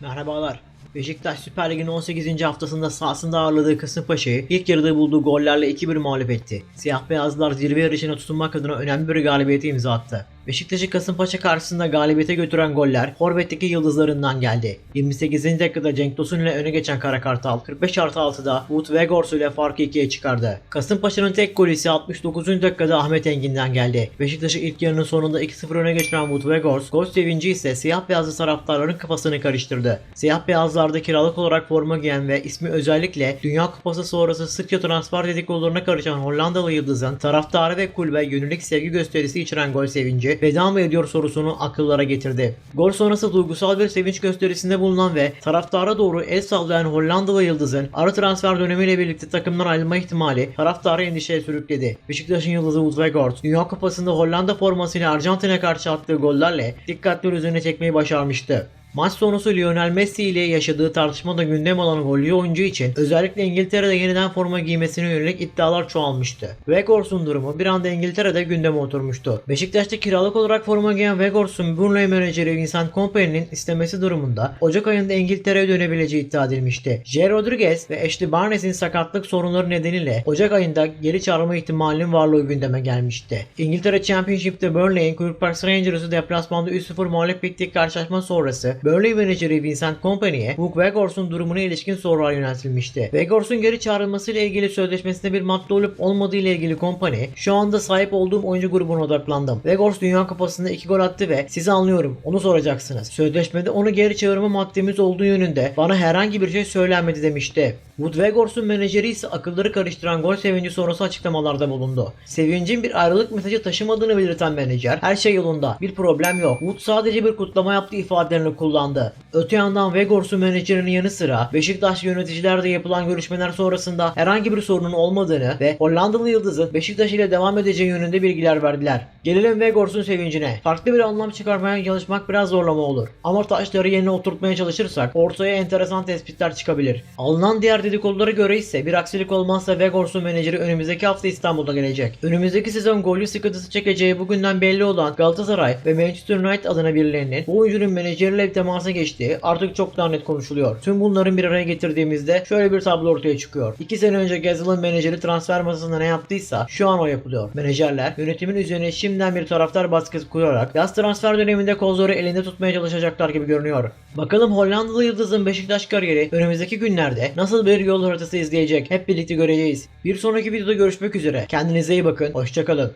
Merhabalar. Beşiktaş Süper Lig'in 18. haftasında sahasında ağırladığı Kasımpaşa'yı ilk yarıda bulduğu gollerle 2-1 mağlup etti. Siyah beyazlar zirve yarışına tutunmak adına önemli bir galibiyete imza attı. Beşiktaş'ı Kasımpaşa karşısında galibiyete götüren goller Forvet'teki yıldızlarından geldi. 28. dakikada Cenk Tosun ile öne geçen Kara Kartal 45 artı 6'da Wout Weghorst ile farkı 2'ye çıkardı. Kasımpaşa'nın tek golü ise 69. dakikada Ahmet Engin'den geldi. Beşiktaş'ı ilk yarının sonunda 2-0 öne geçiren Wout Weghorst gol sevinci ise siyah beyazlı taraftarların kafasını karıştırdı. Siyah beyazlarda kiralık olarak forma giyen ve ismi özellikle Dünya Kupası sonrası sıkça transfer dedikodularına karışan Hollandalı yıldızın taraftarı ve kulübe yönelik sevgi gösterisi içeren gol sevinci veda mı ediyor sorusunu akıllara getirdi. Gol sonrası duygusal bir sevinç gösterisinde bulunan ve taraftara doğru el sallayan Hollandalı yıldızın ara transfer dönemiyle birlikte takımdan ayrılma ihtimali taraftarı endişeye sürükledi. Beşiktaş'ın yıldızı Wout Weghorst Dünya Kupası'nda Hollanda formasıyla Arjantin'e karşı attığı gollerle dikkatleri üzerine çekmeyi başarmıştı. Maç sonrası Lionel Messi ile yaşadığı tartışmada gündem olan gollü oyuncu için özellikle İngiltere'de yeniden forma giymesine yönelik iddialar çoğalmıştı. Weghorst'un durumu bir anda İngiltere'de gündeme oturmuştu. Beşiktaş'ta kiralık olarak forma giyen Weghorst'un Burnley menajeri Vincent Kompany'nin istemesi durumunda Ocak ayında İngiltere'ye dönebileceği iddia edilmişti. J. Rodriguez ve Ashley Barnes'in sakatlık sorunları nedeniyle Ocak ayında geri çağrılma ihtimalinin varlığı gündeme gelmişti. İngiltere Championship'te Burnley'in Queen's Park Rangers'ı deplasmanda 3-0 mağlup ettiği karşılaşma sonrası Burnley menajeri Vincent Kompany'ye Wout Weghorst'un durumuna ilişkin sorular yöneltilmişti. Weghorst'un geri çağrılmasıyla ilgili sözleşmesinde bir madde olup olmadığı ile ilgili Kompany, şu anda sahip olduğum oyuncu grubuna odaklandım. Weghorst Dünya Kupası'nda 2 gol attı ve sizi anlıyorum, onu soracaksınız. Sözleşmede onu geri çağırma maddemiz olduğu yönünde bana herhangi bir şey söylenmedi demişti. Wout Weghorst'un menajeri ise akılları karıştıran gol sevinci sonrası açıklamalarda bulundu. Sevincin bir ayrılık mesajı taşımadığını belirten menajer, her şey yolunda, bir problem yok. Wout sadece bir kutlama yaptığı ifadelerini kullandı. Öte yandan Weghorst'un menajerinin yanı sıra Beşiktaş yöneticilerle yapılan görüşmeler sonrasında herhangi bir sorunun olmadığını ve Hollandalı yıldızın Beşiktaş ile devam edeceği yönünde bilgiler verdiler. Gelelim Weghorst'un sevincine. Farklı bir anlam çıkarmaya çalışmak biraz zorlama olur. Ama taşları yerine oturtmaya çalışırsak ortaya enteresan tespitler çıkabilir. Alınan diğer dedikodulara göre ise bir aksilik olmazsa Weghorst'un menajeri önümüzdeki hafta İstanbul'da gelecek. Önümüzdeki sezon gollü sıkıntısı çekeceği bugünden belli olan Galatasaray ve Manchester United adına birilerinin bu oyuncunun menajeriyle bir temasa geçtiği artık çok daha net konuşuluyor. Tüm bunların bir araya getirdiğimizde şöyle bir tablo ortaya çıkıyor. 2 sene önce Gazal'ın menajeri transfer masasında ne yaptıysa şu an o yapılıyor. Menajerler yönetimin üzerine şimdiden bir taraftar baskısı kurarak yaz transfer döneminde kozları elinde tutmaya çalışacaklar gibi görünüyor. Bakalım Hollandalı Yıldız'ın Beşiktaş kariyeri önümüzdeki günlerde nasıl bir yol haritası izleyecek hep birlikte göreceğiz. Bir sonraki videoda görüşmek üzere. Kendinize iyi bakın. Hoşçakalın.